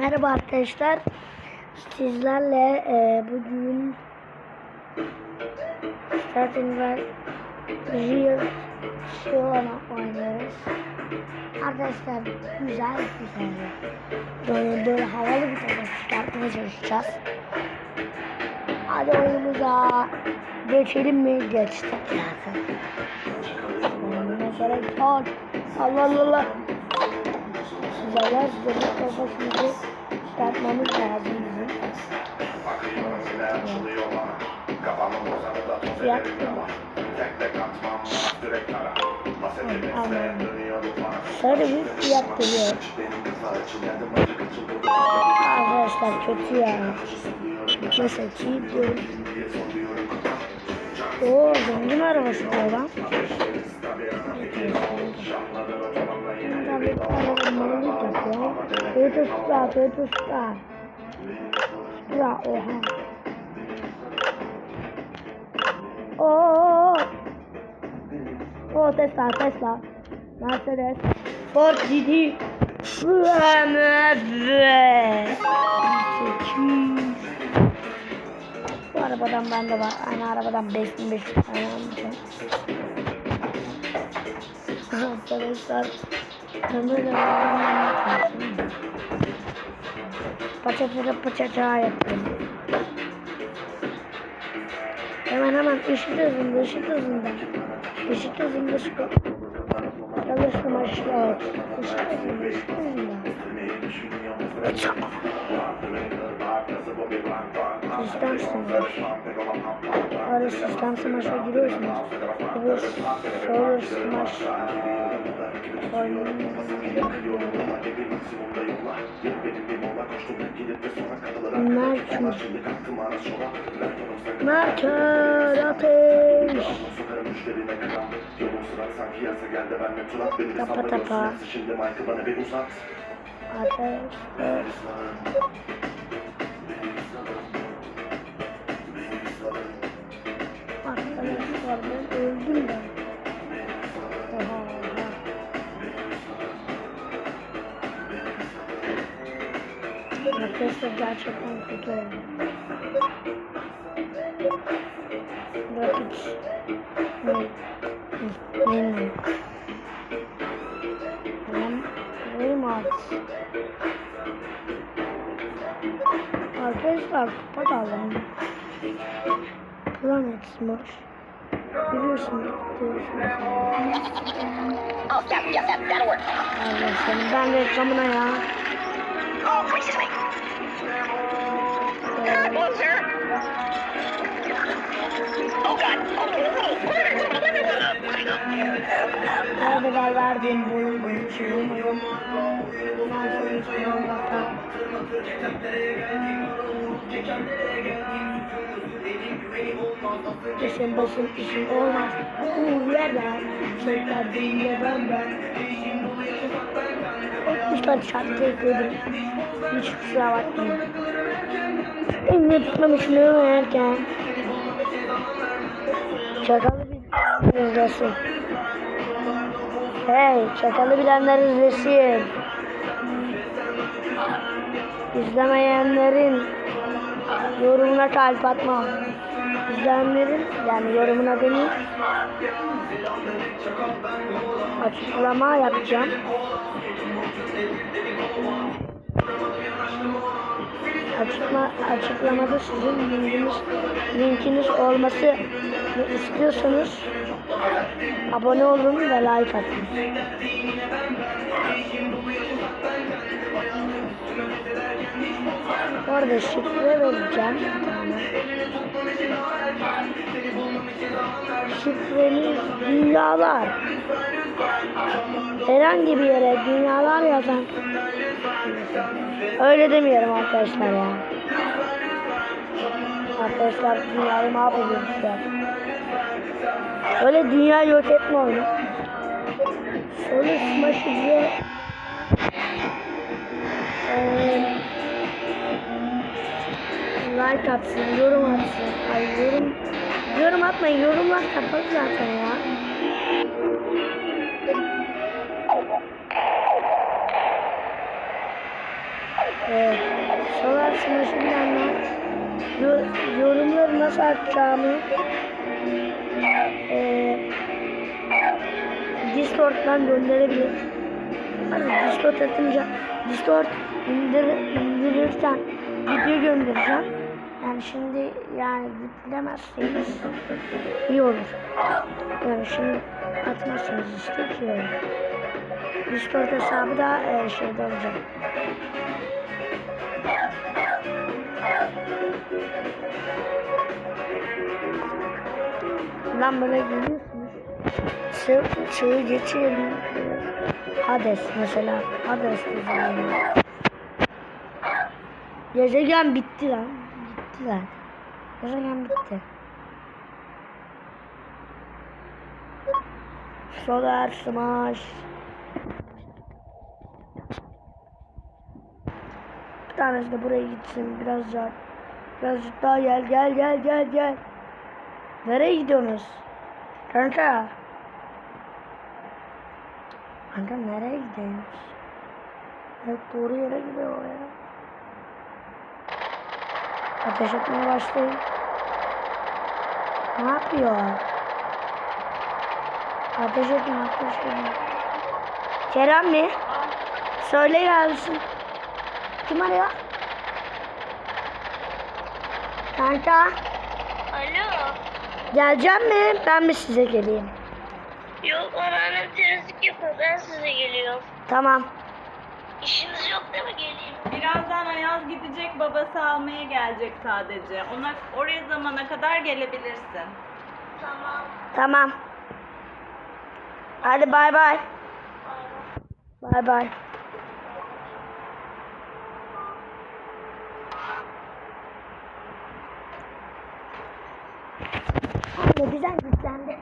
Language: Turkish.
Merhaba arkadaşlar. Sizlerle e, bugün Starting Well Real Show'la oynuyoruz. Arkadaşlar güzel güzel. Böyle, böyle havalı bir tane çıkartmaya çalışacağız. Hadi oyunumuza geçelim mi? Geçtik zaten. Mesela çok Allah Allah Size bir kafasımızı çıkartmamız lazım bizim. Sarı bir. Arkadaşlar kötü yani. Mesela çiğ diyorum. Oo zengin arabası bu lan. Tabii arabanın yapıyor. Toyota Supra, Toyota Supra. Supra oha. Oo. O Tesla, Tesla. Mercedes. Ford GT. BMW. 800. Bu arabadan bende var. Aynı arabadan 5500 tane almışım. Arkadaşlar kamera paçacara paçacara yapıyorum. Hemen hemen ışık hızında, ışık hızında. Işık hızında şu çalıştım aşağı. Işık hızında, ışık hızında. Sistem smash. Orada sistem smash'a giriyorsunuz. Bu solar smash. Merkür. Merkür ateş. Tapa tapa. Ateş. Arkadaşlar ben öldüm ben. Oha oha. Arkadaşlar gerçekten kötü oldu. Grafik. Ne? Ne ne? Tamam. Benim at. Arkadaşlar kapatalım. Planet Smash. Biliyorsunuz. Oh, yeah, yeah, that, that'll work. Allah seni ben reklamına ya. Oh, excuse me. Sir. Oh, God. Her kadar verdiğim boyun boyun şey olmadım. Bundan sonra hiç olmaktan. Yaşın başın işin olmaz. Uğur yerler. Çocuklar değil ben ben. 64 şarkı ekledim. Hiç kusura bakmayın. Evde tutmamışım oynarken. Çakalı bir izlesin. Hey, çakalı bilenler izlesin. İzlemeyenlerin yorumuna kalp atmam. İzleyenlerin yani yorumuna demeyeyim. Açıklama yapacağım. Açıkla, açıklamada sizin linkiniz, linkiniz olması istiyorsanız abone olun ve like atın. Bu arada şifre vereceğim Şifreniz dünyalar. Herhangi bir yere dünyalar yazan. Öyle demiyorum arkadaşlar ya. Arkadaşlar dünyayı mahvediyoruz ya. Öyle dünya yok etme oyunu. Şöyle smash diye like atsın, yorum atsın. Ay yorum, yorum atmayın. Yorumlar kapalı zaten ya. e, Solar bilenler yo- yorumları nasıl atacağımı e, Discord'dan gönderebilir. Discord atınca Discord indir, indirirken video göndereceğim. Yani şimdi yani yüklemezseniz iyi olur. Yani şimdi atmazsanız işte iyi olur. Discord hesabı da e, şeyde olacak. Lan böyle geliyorsunuz. Çığ, çığı geçelim. Hades mesela. Hades gezegeni. Gezegen bitti lan. Lan. Gezegen bitti. Solar Smash. Bir tanesi de buraya gitsin biraz daha. Birazcık daha gel gel gel gel gel. Nereye gidiyorsunuz? Kanka. Kanka nereye gidiyorsunuz? Evet doğru yere gidiyor o ya. Ateş etmeye başlayın. Ne yapıyor? Ateş edin ateş edin. Kerem mi? Söyle gelsin. Kim arıyor? Kanka. Alo. Geleceğim mi? Ben mi size geleyim? Yok anneannem temizlik yapıyor. Ben size geliyorum. Tamam. İşiniz yok değil mi geleyim? Birazdan Ayaz gidecek babası almaya gelecek sadece. Ona oraya zamana kadar gelebilirsin. Tamam. Tamam. Hadi bay bay. Bay bay. Anne güzel yüklendi.